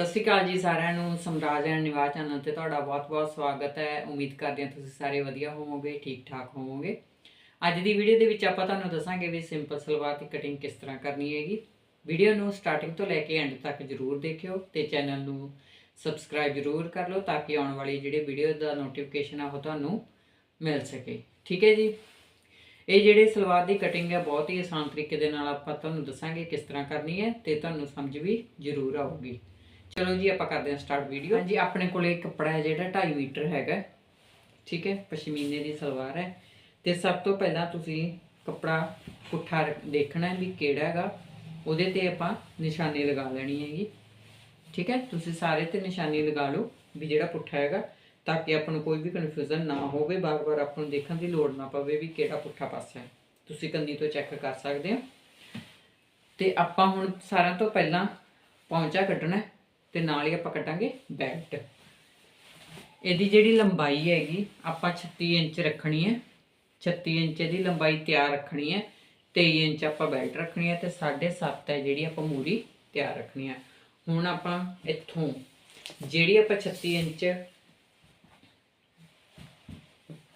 ਸਤਿ ਸ਼੍ਰੀ ਅਕਾਲ ਜੀ ਸਾਰਿਆਂ ਨੂੰ, ਸਮਰਾਜ ਐਂਡ ਨਿਵਾਸ ਚੈਨਲ ਤੇ ਤੁਹਾਡਾ ਬਹੁਤ-ਬਹੁਤ ਸਵਾਗਤ ਹੈ। ਉਮੀਦ ਕਰਦੇ ਹਾਂ ਤੁਸੀਂ ਸਾਰੇ ਵਧੀਆ ਹੋਵੋਗੇ, ਠੀਕ-ਠਾਕ ਹੋਵੋਗੇ। ਅੱਜ ਦੀ ਵੀਡੀਓ ਦੇ ਵਿੱਚ ਆਪਾਂ ਤੁਹਾਨੂੰ ਦੱਸਾਂਗੇ ਵੀ ਸਿੰਪਲ ਸਲਵਾਰ ਦੀ ਕਟਿੰਗ ਕਿਸ ਤਰ੍ਹਾਂ ਕਰਨੀ ਹੈਗੀ। ਵੀਡੀਓ ਨੂੰ ਸਟਾਰਟਿੰਗ ਤੋਂ ਲੈ ਕੇ ਐਂਡ ਤੱਕ ਜਰੂਰ ਦੇਖਿਓ ਤੇ ਚੈਨਲ ਨੂੰ ਸਬਸਕ੍ਰਾਈਬ ਜਰੂਰ ਕਰ ਲਓ ਤਾਂ ਕਿ ਆਉਣ ਵਾਲੀ ਜਿਹੜੇ ਵੀਡੀਓ ਦਾ ਨੋਟੀਫਿਕੇਸ਼ਨ ਆ, ਉਹ ਤੁਹਾਨੂੰ ਮਿਲ ਸਕੇ। ਠੀਕ ਹੈ ਜੀ? ਇਹ ਜਿਹੜੇ ਸਲਵਾਰ ਦੀ ਕਟਿੰਗ ਹੈ ਬਹੁਤ ਹੀ ਆਸਾਨ ਤਰੀਕੇ ਦੇ ਨਾਲ ਆਪਾਂ ਤੁਹਾਨੂੰ ਦੱਸਾਂਗੇ ਕਿਸ ਤਰ੍ਹਾਂ ਕਰਨੀ ਹੈ ਤੇ ਤੁਹਾਨੂੰ ਸਮਝ ਵੀ ਜ਼ਰੂਰ ਆਊਗੀ। ਚਲੋ ਜੀ ਆਪਾਂ ਕਰਦੇ ਹਾਂ ਸਟਾਰਟ ਵੀਡੀਓ ਹਾਂਜੀ। ਆਪਣੇ ਕੋਲੇ ਕੱਪੜਾ ਹੈ ਜਿਹੜਾ 2.5 ਮੀਟਰ ਹੈਗਾ। ਠੀਕ ਹੈ ਪਸ਼ਮੀਨੇ ਦੀ ਸਲਵਾਰ ਹੈ। ਤੇ ਸਭ ਤੋਂ ਪਹਿਲਾਂ ਤੁਸੀਂ ਕੱਪੜਾ ਪੁੱਠਾ ਦੇਖਣਾ ਵੀ ਕਿਹੜਾ ਹੈਗਾ। ਉਹਦੇ ਤੇ ਆਪਾਂ ਨਿਸ਼ਾਨੀ ਲਗਾ ਲੈਣੀ ਹੈਗੀ। ਠੀਕ ਹੈ ਤੁਸੀਂ ਸਾਰੇ ਤੇ ਨਿਸ਼ਾਨੀ ਲਗਾ ਲਓ ਵੀ ਜਿਹੜਾ ਪੁੱਠਾ ਹੈਗਾ ਤਾਂ ਕਿ ਆਪਾਂ ਨੂੰ ਕੋਈ ਵੀ ਕਨਫਿਊਜ਼ਨ ਨਾ ਹੋਵੇ। ਬਾਰ-ਬਾਰ ਆਪਾਂ ਨੂੰ ਦੇਖਣ ਦੀ ਲੋੜ ਨਾ ਪਵੇ ਵੀ ਕਿਹੜਾ ਪੁੱਠਾ ਪਾਸਾ ਹੈ। ਤੁਸੀਂ ਕੰਨੀ ਤੋਂ ਚੈੱਕ ਕਰ ਸਕਦੇ ਹੋ। ਤੇ ਆਪਾਂ ਹੁਣ ਸਾਰਿਆਂ ਤੋਂ ਪਹਿਲਾਂ ਪੌਂਚਾ ਕੱਢਣਾ ਤੇ ਨਾਲ ਹੀ ਆਪਾਂ ਕੱਟਾਂਗੇ ਬੈਲਟ। ਇਹਦੀ ਜਿਹੜੀ ਲੰਬਾਈ ਹੈਗੀ, ਆਪਾਂ 36 ਇੰਚ ਰੱਖਣੀ ਹੈ। 36 ਇੰਚ ਦੀ ਲੰਬਾਈ ਤਿਆਰ ਰੱਖਣੀ ਹੈ। 23 ਇੰਚ ਆਪਾਂ ਬੈਲਟ ਰੱਖਣੀ ਹੈ ਤੇ 7.5 ਹੈ ਜਿਹੜੀ ਆਪਾਂ ਮੂਰੀ ਤਿਆਰ ਰੱਖਣੀ ਹੈ। ਹੁਣ ਆਪਾਂ ਇੱਥੋਂ ਜਿਹੜੀ ਆਪਾਂ 36 ਇੰਚ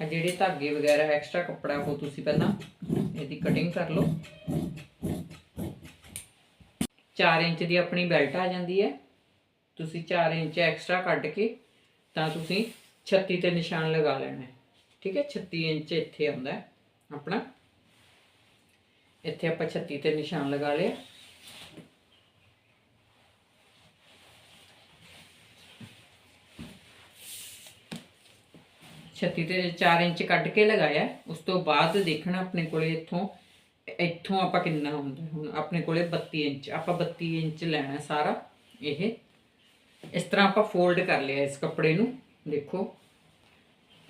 ਆ ਜਿਹੜੇ ਧਾਗੇ ਵਗੈਰਾ ਐਕਸਟਰਾ ਕੱਪੜਾ, ਉਹ ਤੁਸੀਂ ਪਹਿਲਾਂ ਇਹਦੀ ਕਟਿੰਗ ਕਰ ਲਓ। 4 ਇੰਚ ਦੀ ਆਪਣੀ ਬੈਲਟ ਆ ਜਾਂਦੀ ਹੈ। ਤੁਸੀਂ 4 ਇੰਚ ਐਕਸਟਰਾ ਕੱਢ ਕੇ ਤਾਂ ਤੁਸੀਂ 36 ਤੇ ਨਿਸ਼ਾਨ ਲਗਾ ਲੈਣਾ ਹੈ ਠੀਕ ਹੈ 36 ਇੰਚ ਇੱਥੇ ਆਉਂਦਾ ਹੈ ਆਪਣਾ ਇੱਥੇ ਆਪਾਂ 36 ਤੇ ਨਿਸ਼ਾਨ ਲਗਾ ਲਿਆ ਛੱਤੀ ਤੇ 4 ਇੰਚ ਕੱਢ ਕੇ ਲਗਾਇਆ ਉਸ ਤੋਂ ਬਾਅਦ ਦੇਖਣਾ ਆਪਣੇ ਕੋਲੇ ਇੱਥੋਂ ਇੱਥੋਂ ਆਪਾਂ ਕਿੰਨਾ ਹੁੰਦਾ ਹੁਣ ਆਪਣੇ ਕੋਲੇ 32 ਇੰਚ ਆਪਾਂ 32 ਇੰਚ ਲੈਣਾ ਸਾਰਾ ਇਹ ਇਸ ਤਰ੍ਹਾਂ ਆਪਾਂ ਫੋਲਡ ਕਰ ਲਿਆ ਇਸ ਕੱਪੜੇ ਨੂੰ, ਦੇਖੋ।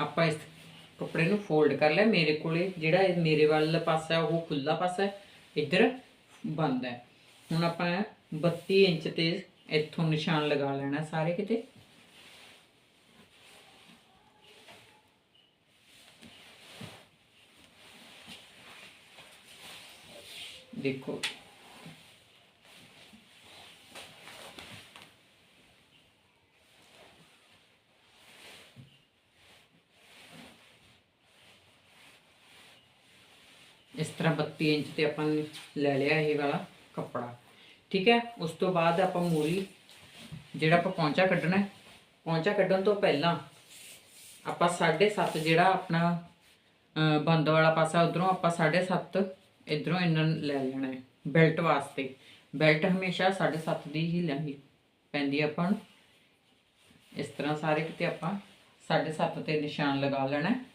ਆਪਾਂ ਇਸ ਕੱਪੜੇ ਨੂੰ ਫੋਲਡ ਕਰ ਲਿਆ। ਮੇਰੇ ਕੋਲੇ ਜਿਹੜਾ ਇਹ ਮੇਰੇ ਵਾਲਾ ਪਾਸਾ, ਉਹ ਖੁੱਲਾ ਪਾਸਾ ਇੱਧਰ ਬੰਦ ਹੈ। ਹੁਣ ਆਪਾਂ 32 ਇੰਚ ਤੇ ਇੱਥੋਂ ਨਿਸ਼ਾਨ ਲਗਾ ਲੈਣਾ ਸਾਰੇ ਕਿਤੇ। ਦੇਖੋ। ਇਸ ਤਰ੍ਹਾਂ 32 ਇੰਚ ਤੇ ਆਪਾਂ ਨੇ ਲੈ ਲਿਆ ਇਹ ਵਾਲਾ ਕੱਪੜਾ। ਠੀਕ ਹੈ? ਉਸ ਤੋਂ ਬਾਅਦ ਆਪਾਂ ਮੂਰੀ, ਜਿਹੜਾ ਆਪਾਂ ਪੌਂਚਾ ਕੱਢਣਾ ਹੈ, ਪੌਂਚਾ ਕੱਢਣ ਤੋਂ ਪਹਿਲਾਂ ਆਪਾਂ 7.5 ਜਿਹੜਾ ਆਪਣਾ ਬੰਦ ਵਾਲਾ ਪਾਸਾ ਉਧਰੋਂ ਆਪਾਂ 7.5 ਇਧਰੋਂ ਇਹਨਾਂ ਲੈ ਲੈਣਾ ਹੈ, ਬੈਲਟ ਵਾਸਤੇ। ਬੈਲਟ ਹਮੇਸ਼ਾ 7.5 ਦੀ ਹੀ ਲੈਣੀ ਪੈਂਦੀ ਆਪਾਂ ਨੂੰ। ਇਸ ਤਰ੍ਹਾਂ ਸਾਰੇ ਕਿਤੇ ਆਪਾਂ 7.5 ਤੇ ਨਿਸ਼ਾਨ ਲਗਾ ਲੈਣਾ ਹੈ।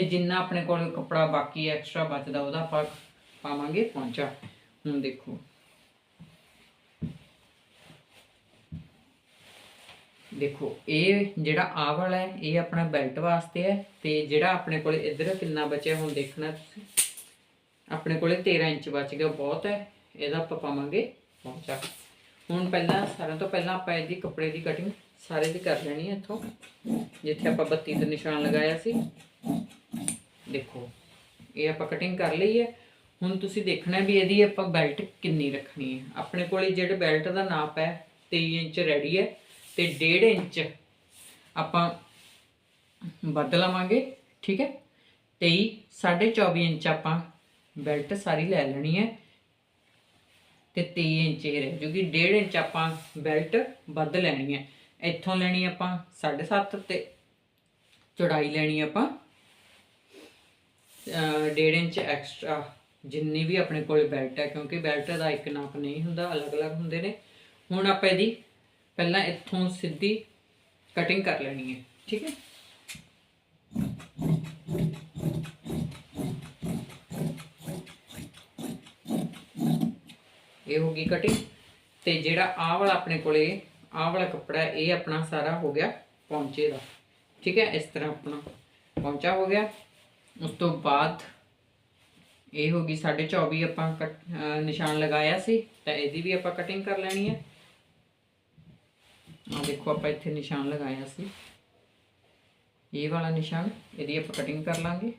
ਤੇ ਜਿੰਨਾ ਆਪਣੇ ਕੋਲ ਕੱਪੜਾ ਬਾਕੀ ਐਕਸਟਰਾ ਬਚਦਾ, ਉਹਦਾ ਆਪਾਂ ਪਾਵਾਂਗੇ ਪਹੁੰਚਾ ਹੁਣ ਦੇਖੋ। ਦੇਖੋ, ਇਹ ਜਿਹੜਾ ਆਹ ਵਾਲਾ ਹੈ, ਇਹ ਆਪਣਾ ਬੈਲਟ ਵਾਸਤੇ ਹੈ ਤੇ ਜਿਹੜਾ ਆਪਣੇ ਕੋਲ ਇੱਧਰ ਕਿੰਨਾ ਬਚਿਆ, ਹੁਣ ਦੇਖਣਾ ਤੁਸੀਂ। ਆਪਣੇ ਕੋਲੇ 13 ਇੰਚ ਬਚ ਗਿਆ, ਬਹੁਤ ਹੈ। ਇਹਦਾ ਆਪਾਂ ਪਾਵਾਂਗੇ ਪਹੁੰਚਾ ਹੁਣ ਪਹਿਲਾਂ, ਸਾਰਿਆਂ ਤੋਂ ਪਹਿਲਾਂ ਆਪਾਂ ਇਹਦੀ ਕੱਪੜੇ ਦੀ ਕਟਿੰਗ ਸਾਰੇ ਦੀ ਕਰ ਲੈਣੀ ਹੈ ਇੱਥੋਂ। ਜਿੱਥੇ ਆਪਾਂ ਬੱਤੀ ਦਾ ਨਿਸ਼ਾਨ ਲਗਾਇਆ ਸੀ। ਦੇਖੋ, ਇਹ ਆਪਾਂ ਕਟਿੰਗ ਕਰ ਲਈ ਹੈ। ਹੁਣ ਤੁਸੀਂ ਦੇਖਣਾ ਵੀ ਇਹਦੀ ਆਪਾਂ ਬੈਲਟ ਕਿੰਨੀ ਰੱਖਣੀ ਹੈ। ਆਪਣੇ ਕੋਲੇ ਜਿਹੜੇ ਬੈਲਟ ਦਾ ਨਾਪ ਹੈ 23 ਇੰਚ ਰੈਡੀ ਹੈ ਤੇ 1.5 ਇੰਚ ਆਪਾਂ ਵੱਧ ਲਵਾਂਗੇ, ਠੀਕ ਹੈ? 23 24 ਇੰਚ ਆਪਾਂ ਬੈਲਟ ਸਾਰੀ ਲੈ ਲੈਣੀ ਹੈ ਤੇ 23 ਇੰਚ ਇਹ ਰਹਿ ਜੂਗੀ। 1.5 ਇੰਚ ਆਪਾਂ ਬੈਲਟ ਵੱਧ ਲੈਣੀ ਹੈ। ਇੱਥੋਂ ਲੈਣੀ ਆਪਾਂ 7.5 ਤੇ ਚੌੜਾਈ ਲੈਣੀ ਆਪਾਂ ਅਹ ਡੇਢ ਇੰਚ ਐਕਸਟਰਾ ਜਿੰਨੀ ਵੀ ਆਪਣੇ ਕੋਲ ਬੈਲਟ ਹੈ, ਕਿਉਂਕਿ ਬੈਲਟ ਦਾ ਇੱਕ ਨਾਪ ਨਹੀਂ ਹੁੰਦਾ, ਅਲੱਗ-ਅਲੱਗ ਹੁੰਦੇ ਨੇ। ਹੁਣ ਆਪਾਂ ਇਹਦੀ ਪਹਿਲਾਂ ਇੱਥੋਂ ਸਿੱਧੀ ਕਟਿੰਗ ਕਰ ਲੈਣੀ ਹੈ, ਠੀਕ ਹੈ? ਇਹ ਹੋ ਗਈ ਕਟਿੰਗ ਤੇ ਜਿਹੜਾ ਆਹ ਵਾਲਾ ਆਪਣੇ ਕੋਲੇ, ਆਹ ਵਾਲਾ ਕੱਪੜਾ, ਇਹ ਆਪਣਾ ਸਾਰਾ ਹੋ ਗਿਆ ਪੌਂਚੇ ਦਾ, ਠੀਕ ਹੈ? ਇਸ ਤਰ੍ਹਾਂ ਆਪਣਾ ਪੌਂਚਾ ਹੋ ਗਿਆ। ਉਸ ਤੋਂ ਬਾਅਦ ਇਹ ਹੋ ਗਈ 24 ਆਪਾਂ ਨਿਸ਼ਾਨ ਲਗਾਇਆ ਸੀ, ਤਾਂ ਇਹਦੀ ਵੀ ਆਪਾਂ ਕਟਿੰਗ ਕਰ ਲੈਣੀ ਹੈ। ਆ ਦੇਖੋ ਆਪਾਂ ਇੱਥੇ ਨਿਸ਼ਾਨ ਲਗਾਇਆ ਸੀ। ਇਹ ਵਾਲਾ ਨਿਸ਼ਾਨ, ਇਹਦੀ ਆਪਾਂ ਕਟਿੰਗ ਕਰ ਲਾਂਗੇ।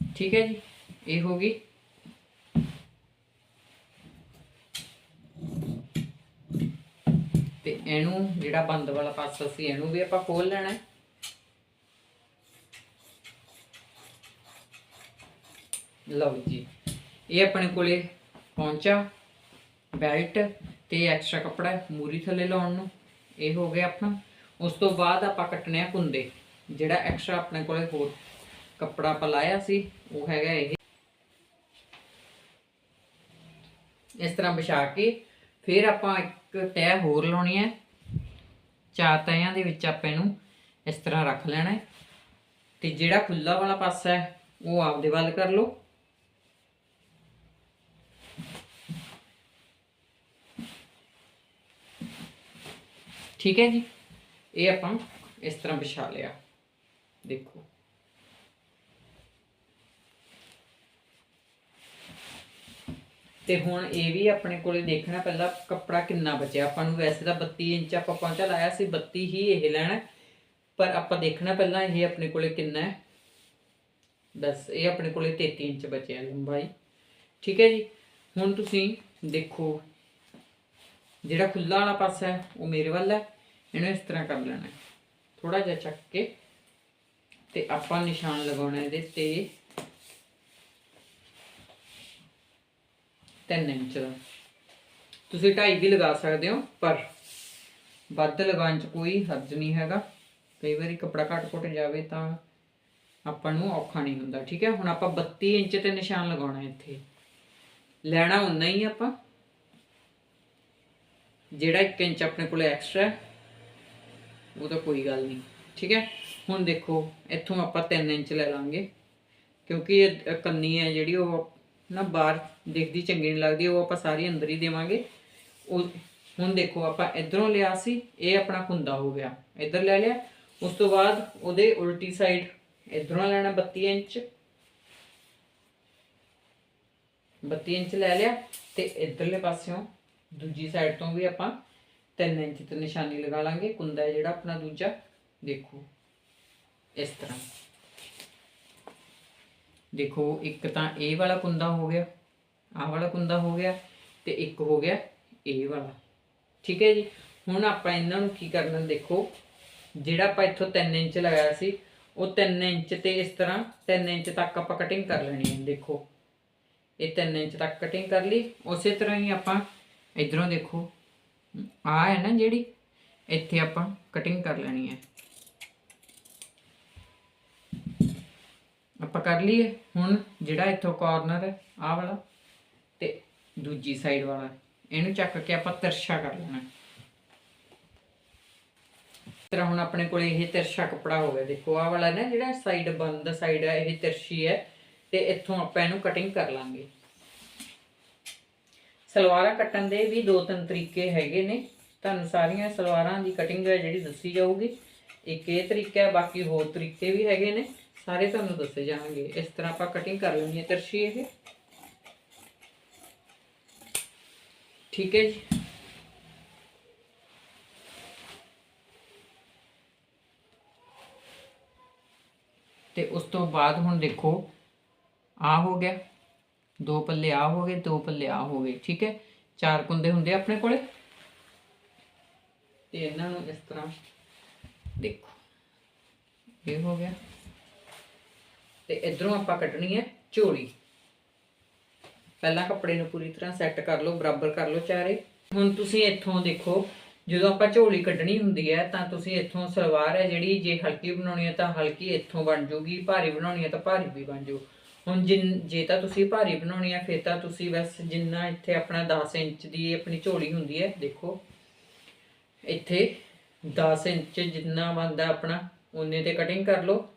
ਠੀਕ ਹੈ ਜੀ, ਇਹ ਹੋ ਗਈ। ਤੇ ਇਹਨੂੰ ਜਿਹੜਾ ਬੰਦ ਵਾਲਾ ਪਾਸਾ ਸੀ, ਇਹਨੂੰ ਵੀ ਆਪਾਂ ਖੋਲ ਲੈਣਾ ਹੈ। ਲਓ ਜੀ। ਇਹ ਆਪਣੇ ਕੋਲੇ ਪਹੁੰਚਾ ਬੈਲਟ ਤੇ ਐਕਸਟਰਾ ਕੱਪੜਾ ਹੈ, ਮੂਰੀ ਥੱਲੇ ਲਾਉਣ ਨੂੰ। ਇਹ ਹੋ ਗਿਆ ਆਪਣਾ। ਉਸ ਤੋਂ ਬਾਅਦ ਆਪਾਂ ਕੱਟਣੇ ਆ ਕੁੰਦੇ ਜਿਹੜਾ ਐਕਸਟਰਾ ਆਪਣੇ ਕੋਲੇ ਹੋਰ ਕੱਪੜਾ ਆਪਾਂ ਲਾਇਆ ਸੀ ਉਹ ਹੈਗਾ ਇਹ। ਇਸ ਤਰ੍ਹਾਂ ਵਿਛਾ ਕੇ ਫਿਰ ਆਪਾਂ ਇੱਕ ਤਹਿ ਹੋਰ ਲਾਉਣੀ ਹੈ। ਚਾਰ ਤਹਿਆਂ ਦੇ ਵਿੱਚ ਆਪਾਂ ਇਹਨੂੰ ਇਸ ਤਰ੍ਹਾਂ ਰੱਖ ਲੈਣਾ ਹੈ। ਤੇ ਜਿਹੜਾ ਖੁੱਲਾ ਵਾਲਾ ਪਾਸਾ ਹੈ ਉਹ ਆਪਦੇ ਵੱਲ ਕਰ ਲਓ। ਠੀਕ ਹੈ ਜੀ? ਇਹ ਆਪਾਂ ਇਸ ਤਰ੍ਹਾਂ ਵਿਛਾ ਲਿਆ। ਦੇਖੋ। ਤੇ ਹੁਣ ਇਹ ਵੀ ਆਪਣੇ ਕੋਲੇ ਦੇਖਣਾ, ਪਹਿਲਾਂ ਕੱਪੜਾ ਕਿੰਨਾ ਬਚਿਆ। ਆਪਾਂ ਨੂੰ ਵੈਸੇ ਤਾਂ 32 ਇੰਚ ਆਪਾਂ ਪਹੁੰਚਾ ਲਾਇਆ ਸੀ 32 ਹੀ ਇਹ ਲੈਣਾ। ਪਰ ਆਪਾਂ ਦੇਖਣਾ ਪਹਿਲਾਂ ਇਹ ਆਪਣੇ ਕੋਲੇ ਕਿੰਨਾ ਹੈ। ਬਸ, ਇਹ ਆਪਣੇ ਕੋਲੇ 33 ਇੰਚ ਬਚਿਆ ਲੰਬਾਈ। ਠੀਕ ਹੈ ਜੀ? ਹੁਣ ਤੁਸੀਂ ਦੇਖੋ ਜਿਹੜਾ ਖੁੱਲਾ ਵਾਲਾ ਪਾਸਾ ਹੈ, ਉਹ ਮੇਰੇ ਵੱਲ ਹੈ। ਇਹਨੂੰ ਇਸ ਤਰ੍ਹਾਂ ਕਰ ਲੈਣਾ ਥੋੜਾ ਜਿਹਾ ਚੱਕ ਕੇ ਤੇ ਆਪਾਂ ਨਿਸ਼ਾਨ ਲਗਾਉਣਾ ਇਹਦੇ ਤੇ 3 ਇੰਚ ਦਾ। ਤੁਸੀਂ 2.5 ਵੀ ਲਗਾ ਸਕਦੇ ਹੋ, ਪਰ ਵੱਧ ਲਗਾਉਣ ਚ ਕੋਈ ਹਰਜ ਨਹੀਂ ਹੈਗਾ। ਕਈ ਵਾਰੀ ਕੱਪੜਾ ਘੱਟ ਘੁੱਟ ਜਾਵੇ ਤਾਂ ਆਪਾਂ ਨੂੰ ਔਖਾ ਨਹੀਂ ਹੁੰਦਾ, ਠੀਕ ਹੈ? ਹੁਣ ਆਪਾਂ 32 ਇੰਚ ਤੇ ਨਿਸ਼ਾਨ ਲਗਾਉਣਾ ਇੱਥੇ। ਲੈਣਾ ਉਨਾ ਹੀ ਆਪਾਂ। ਜਿਹੜਾ 1 ਇੰਚ ਆਪਣੇ ਕੋਲ ਐਕਸਟਰਾ ਉਹ ਤਾਂ ਕੋਈ ਗੱਲ ਨਹੀਂ, ਠੀਕ ਹੈ? ਹੁਣ ਦੇਖੋ, ਇੱਥੋਂ ਆਪਾਂ 3 ਇੰਚ ਲੈ ਲਾਂਗੇ, ਕਿਉਂਕਿ ਇਹ ਕੰਨੀ ਹੈ ਜਿਹੜੀ, ਉਹ ਨਾ ਬਾਹਰ ਦਿਖਦੀ ਚੰਗੀ ਨਹੀਂ ਲੱਗਦੀ, ਉਹ ਆਪਾਂ ਸਾਰੀ ਅੰਦਰ ਹੀ ਦੇਵਾਂਗੇ। ਉਹ ਹੁਣ ਦੇਖੋ, ਆਪਾਂ ਇਧਰੋਂ ਲਿਆ ਸੀ, ਇਹ ਆਪਣਾ ਖੁੰਦਾ ਹੋ ਗਿਆ। ਇਧਰ ਲੈ ਲਿਆ, ਉਸ ਤੋਂ ਬਾਅਦ ਉਹਦੇ ਉਲਟੀ ਸਾਈਡ ਇਧਰੋਂ ਲੈਣਾ 32 ਇੰਚ। 32 ਇੰਚ ਲੈ ਲਿਆ ਤੇ ਇਧਰਲੇ ਪਾਸਿਓਂ ਦੂਜੀ ਸਾਈਡ ਤੋਂ ਵੀ ਆਪਾਂ 3 ਇੰਚ ਤੇ ਨਿਸ਼ਾਨੀ ਲਗਾ ਲਾਂਗੇ। ਕੁੰਦਾ ਜਿਹੜਾ ਆਪਣਾ ਦੂਜਾ। ਦੇਖੋ, ਇਸ ਤਰ੍ਹਾਂ। ਦੇਖੋ, ਇੱਕ ਤਾਂ ਇਹ ਵਾਲਾ ਕੁੰਦਾ ਹੋ ਗਿਆ, ਆਹ ਵਾਲਾ ਕੁੰਦਾ ਹੋ ਗਿਆ ਤੇ ਇੱਕ ਹੋ ਗਿਆ ਇਹ ਵਾਲਾ। ਠੀਕ ਹੈ ਜੀ? ਹੁਣ ਆਪਾਂ ਇਹਨਾਂ ਨੂੰ ਕੀ ਕਰਨਾ ਦੇਖੋ, ਜਿਹੜਾ ਆਪਾਂ ਇੱਥੋਂ 3 ਇੰਚ ਲਗਾਇਆ ਸੀ, ਉਹ 3 ਇੰਚ ਤੇ ਇਸ ਤਰ੍ਹਾਂ 3 ਇੰਚ ਤੱਕ ਆਪਾਂ ਕਟਿੰਗ ਕਰ ਲੈਣੀ ਹੈ। ਦੇਖੋ, ਇਹ 3 ਇੰਚ ਤੱਕ ਕਟਿੰਗ ਕਰ ਲਈ। ਉਸੇ ਤਰ੍ਹਾਂ ਹੀ ਆਪਾਂ ਇਧਰੋਂ ਦੇਖੋ। ਆ ਹੈ ਨਾ ਜਿਹੜੀ, ਇੱਥੇ ਆਪਾਂ ਕਟਿੰਗ ਕਰ ਲੈਣੀ ਹੈ। ਆਪਾਂ ਕਰ ਲਈਏ। ਹੁਣ ਜਿਹੜਾ ਇੱਥੋਂ ਕਾਰਨਰ ਹੈ ਆਹ ਵਾਲਾ ਤੇ ਦੂਜੀ ਸਾਈਡ ਵਾਲਾ। ਇਹਨੂੰ ਚੱਕ ਕੇ ਆਪਾਂ ਤਿਰਛਾ ਕਰ ਲੈਣਾ। ਇਸ ਤਰ੍ਹਾਂ ਹੁਣ ਆਪਣੇ ਕੋਲ ਇਹ ਤਿਰਛਾ ਕੱਪੜਾ ਹੋ ਗਿਆ। ਦੇਖੋ ਆਹ ਵਾਲਾ ਨਾ ਜਿਹੜਾ ਸਾਈਡ ਬੰਦ ਸਾਈਡ ਹੈ ਇਹ ਤਿਰਛੀ ਹੈ ਤੇ ਇੱਥੋਂ ਆਪਾਂ ਇਹਨੂੰ ਕਟਿੰਗ ਕਰ ਲਾਂਗੇ। ਸਲਵਾਰਾਂ ਕੱਟਣ ਦੇ ਵੀ ਦੋ ਤਿੰਨ ਤਰੀਕੇ ਹੈਗੇ ਨੇ। ਤੁਹਾਨੂੰ ਸਾਰੀਆਂ ਸਲਵਾਰਾਂ ਦੀ ਕਟਿੰਗ ਹੈ ਜਿਹੜੀ ਦੱਸੀ ਜਾਊਗੀ। ਇੱਕ ਇਹ ਤਰੀਕਾ ਹੈ, ਬਾਕੀ ਹੋਰ ਤਰੀਕੇ ਵੀ ਹੈਗੇ ਨੇ। ਸਾਰੇ ਤੁਹਾਨੂੰ ਦੱਸੇ ਜਾਣਗੇ। ਇਸ ਤਰ੍ਹਾਂ ਆਪਾਂ ਕਟਿੰਗ ਕਰ ਲੈਣੀ ਹੈ ਤਰਸ਼ੀ ਇਹ। ਠੀਕ ਹੈ ਜੀ। ਤੇ ਉਸ ਤੋਂ ਬਾਅਦ ਹੁਣ ਦੇਖੋ ਆ ਹੋ ਗਿਆ। ਦੋ ਪੱਲੇ ਆ ਹੋ ਗਏ, ਦੋ ਪੱਲੇ ਆ ਹੋ ਗਏ, ਠੀਕ ਹੈ? ਚਾਰ ਕੁੰਦੇ ਹੁੰਦੇ ਆਪਣੇ ਕੋਲੇ। ਤੇ ਇਹਨਾਂ ਨੂੰ ਇਸ ਤਰ੍ਹਾਂ ਦੇਖੋ। ਇਹ ਹੋ ਗਿਆ। ਤੇ ਇਧਰੋਂ ਆਪਾਂ ਕੱਢਣੀ ਹੈ ਝੋਲੀ। ਪਹਿਲਾਂ ਕੱਪੜੇ ਨੂੰ ਪੂਰੀ ਤਰ੍ਹਾਂ ਸੈੱਟ ਕਰ ਲਓ, ਬਰਾਬਰ ਕਰ ਲਓ ਚਾਰੇ। ਹੁਣ ਤੁਸੀਂ ਇੱਥੋਂ ਦੇਖੋ, ਜਦੋਂ ਆਪਾਂ ਝੋਲੀ ਕੱਢਣੀ ਹੁੰਦੀ ਹੈ, ਤਾਂ ਤੁਸੀਂ ਇੱਥੋਂ ਸਲਵਾਰ ਹੈ ਜਿਹੜੀ, ਜੇ ਹਲਕੀ ਬਣਾਉਣੀ ਹੈ ਤਾਂ ਹਲਕੀ ਇੱਥੋਂ ਬਣ ਜੂਗੀ, ਭਾਰੀ ਬਣਾਉਣੀ ਹੈ ਤਾਂ ਭਾਰੀ ਵੀ ਬਣ ਜਾਊ ਹੁਣ ਜਿਨ, ਜੇ ਤਾਂ ਤੁਸੀਂ ਭਾਰੀ ਬਣਾਉਣੀ ਹੈ ਫਿਰ ਤਾਂ ਤੁਸੀਂ ਬਸ ਜਿੰਨਾ ਇੱਥੇ ਆਪਣਾ 10 ਇੰਚ ਦੀ ਆਪਣੀ ਝੋਲੀ ਹੁੰਦੀ ਹੈ, ਦੇਖੋ। ਇੱਥੇ 10 ਇੰਚ ਜਿੰਨਾ ਬਣਦਾ ਆਪਣਾ ਉਹਨੇ ਤੇ ਕਟਿੰਗ ਕਰ ਲਓ।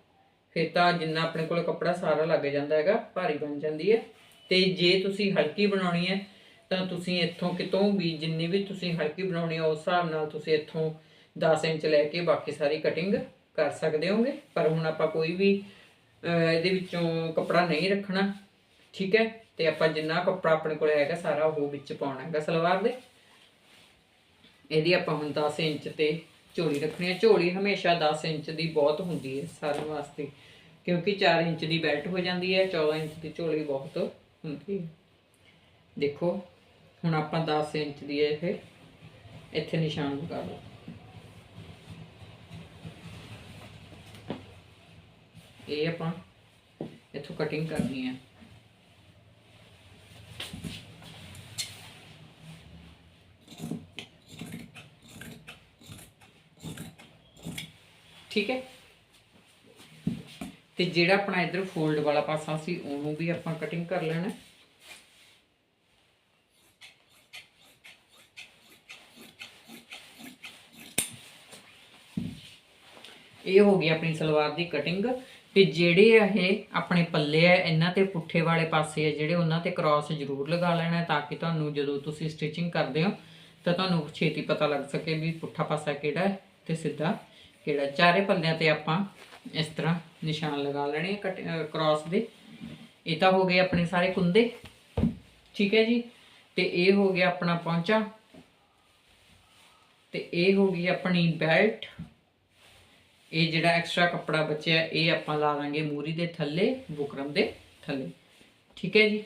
ਫਿਰ ਤਾਂ ਜਿੰਨਾ ਆਪਣੇ ਕੋਲ ਕੱਪੜਾ ਸਾਰਾ ਲੱਗ ਜਾਂਦਾ ਹੈਗਾ, ਭਾਰੀ ਬਣ ਜਾਂਦੀ ਹੈ। ਤੇ ਜੇ ਤੁਸੀਂ ਹਲਕੀ ਬਣਾਉਣੀ ਹੈ, ਤਾਂ ਤੁਸੀਂ ਇੱਥੋਂ ਕਿਤੋਂ ਵੀ ਜਿੰਨੀ ਵੀ ਤੁਸੀਂ ਹਲਕੀ ਬਣਾਉਣੀ ਹੈ ਉਸ ਹਿਸਾਬ ਨਾਲ ਤੁਸੀਂ ਇੱਥੋਂ 10 ਇੰਚ ਲੈ ਕੇ ਬਾਕੀ ਸਾਰੀ ਕਟਿੰਗ ਕਰ ਸਕਦੇ ਹੋਗੇ। ਪਰ ਹੁਣ ਆਪਾਂ ਕੋਈ ਵੀ ਇਹਦੇ ਵਿੱਚੋਂ ਕੱਪੜਾ ਨਹੀਂ ਰੱਖਣਾ, ਠੀਕ ਹੈ? ਤੇ ਆਪਾਂ ਜਿੰਨਾ ਕੱਪੜਾ ਆਪਣੇ ਕੋਲ ਹੈਗਾ ਸਾਰਾ ਉਹ ਵਿੱਚ ਪਾਉਣਾ ਹੈਗਾ ਸਲਵਾਰ ਦੇ। ਇਹਦੀ ਆਪਾਂ ਹੁਣ 10 ਇੰਚ ਤੇ ਝੋਲੀ ਰੱਖਣੀ ਹੈ। ਝੋਲੀ ਹਮੇਸ਼ਾ 10 ਇੰਚ ਦੀ ਬਹੁਤ ਹੁੰਦੀ ਹੈ ਸਾਰਿਆਂ ਵਾਸਤੇ, ਕਿਉਂਕਿ 4 ਇੰਚ ਦੀ ਬੈਲਟ ਹੋ ਜਾਂਦੀ ਹੈ 14 ਇੰਚ ਦੀ ਝੋਲੀ ਬਹੁਤ ਹੁੰਦੀ ਹੈ। ਦੇਖੋ, ਹੁਣ ਆਪਾਂ 10 ਇੰਚ ਦੀ ਇਹ ਇੱਥੇ ਨਿਸ਼ਾਨ ਲਗਾ ਲਓ। ਇਹ ਆਪਾਂ ਇੱਥੋਂ ਕਟਿੰਗ ਕਰਨੀ ਹੈ ਠੀਕ ਹੈ? ਤੇ ਜਿਹੜਾ ਆਪਣਾ ਇਧਰ ਫੋਲਡ ਵਾਲਾ ਪਾਸਾ ਸੀ, ਉਹਨੂੰ ਵੀ ਆਪਾਂ ਕਟਿੰਗ ਕਰ ਲੈਣਾ। ਇਹ ਹੋ ਗਈ ਆਪਣੀ ਸਲਵਾਰ ਦੀ ਕਟਿੰਗ ਤੇ ਜਿਹੜੇ ਇਹ ਆਪਣੇ ਪੱਲੇ ਆ, ਇਹਨਾਂ ਤੇ ਪੁੱਠੇ ਵਾਲੇ ਪਾਸੇ ਆ, ਜਿਹੜੇ ਉਹਨਾਂ ਤੇ ਕ੍ਰਾਸ ਜ਼ਰੂਰ ਲਗਾ ਲੈਣਾ ਤਾਂ ਕਿ ਤੁਹਾਨੂੰ ਜਦੋਂ ਤੁਸੀਂ ਸਟਿਚਿੰਗ ਕਰਦੇ ਹੋ, ਤਾਂ ਤੁਹਾਨੂੰ ਛੇਤੀ ਪਤਾ ਲੱਗ ਸਕੇ ਵੀ ਪੁੱਠਾ ਪਾਸਾ ਕਿਹੜਾ ਤੇ ਸਿੱਧਾ ਕਿਹੜਾ ਚਾਰੇ ਪੱਲਿਆਂ ਤੇ ਆਪਾਂ ਇਸ ਤਰ੍ਹਾਂ ਨਿਸ਼ਾਨ ਲਗਾ ਲੈਣੇ ਕਟ ਕ੍ਰਾਸ ਦੇ। ਇਹ ਤਾਂ ਹੋ ਗਏ ਆਪਣੇ ਸਾਰੇ ਕੁੰਦੇ। ਠੀਕ ਹੈ ਜੀ? ਤੇ ਇਹ ਹੋ ਗਿਆ ਆਪਣਾ ਪੌਂਚਾ। ਤੇ ਇਹ ਹੋ ਗਈ ਆਪਣੀ ਬੈਲਟ ਇਹ ਜਿਹੜਾ ਐਕਸਟਰਾ ਕੱਪੜਾ ਬਚਿਆ, ਇਹ ਆਪਾਂ ਲਾ ਦਾਂਗੇ ਮੂਰੀ ਦੇ ਥੱਲੇ, ਬੁਕਰਮ ਦੇ ਥੱਲੇ। ਠੀਕ ਹੈ ਜੀ?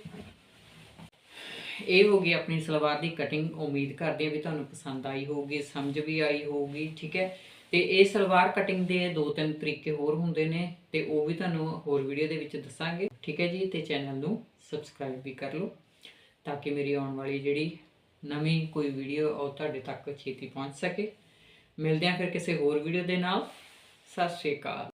ਇਹ ਹੋ ਗਈ ਆਪਣੀ ਸਲਵਾਰ ਦੀ ਕਟਿੰਗ ਉਮੀਦ ਕਰਦੇ ਹਾਂ ਵੀ ਤੁਹਾਨੂੰ ਪਸੰਦ ਆਈ ਹੋਊਗੀ, ਸਮਝ ਵੀ ਆਈ ਹੋਊਗੀ, ਠੀਕ ਹੈ? ਤੇ ਇਹ ਸਲਵਾਰ ਕਟਿੰਗ ਦੇ ਦੋ ਤਿੰਨ ਤਰੀਕੇ ਹੋਰ ਹੁੰਦੇ ਨੇ ਤੇ ਉਹ ਵੀ ਤੁਹਾਨੂੰ ਹੋਰ ਵੀਡੀਓ ਦੇ ਵਿੱਚ ਦੱਸਾਂਗੇ। ਠੀਕ ਹੈ ਜੀ? ਤੇ ਚੈਨਲ ਨੂੰ ਸਬਸਕ੍ਰਾਈਬ ਵੀ ਕਰ ਲਓ ਤਾਂ ਕਿ ਮੇਰੀ ਆਉਣ ਵਾਲੀ ਜਿਹੜੀ ਨਵੀਂ ਕੋਈ ਵੀਡੀਓ ਉਹ ਤੁਹਾਡੇ ਤੱਕ ਛੇਤੀ ਪਹੁੰਚ ਸਕੇ। ਮਿਲਦੇ ਹਾਂ ਫਿਰ ਕਿਸੇ ਹੋਰ ਵੀਡੀਓ ਦੇ ਨਾਲ। ਸਤਿ ਸ਼੍ਰੀ ਅਕਾਲ।